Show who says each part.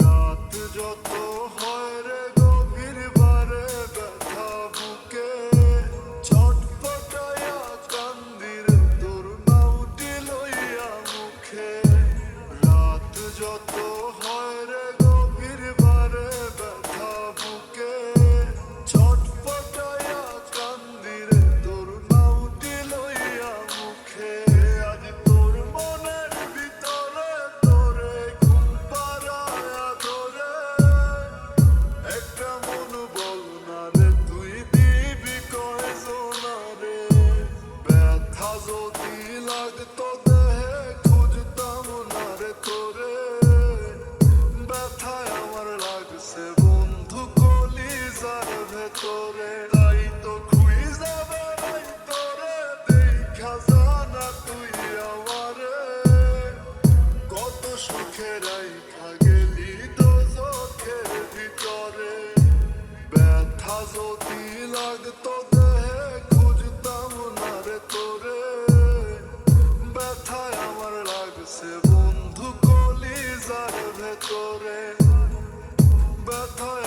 Speaker 1: রাত যত হয় যত হয় রে গভীর বারে ব্যথা বুকে। ছটফটায়া কান্দির তোর নাউটি লইয়া মুখে। আজ তোর মনের ভিতরে তোরে ঘুম পাড়ায়া একটা মন বল না রে, তুই দিবি কয়জনা রে ব্যথা যদি লাগতো লাগছে বন্ধু কলিজার ভেতরে। ব্যথায়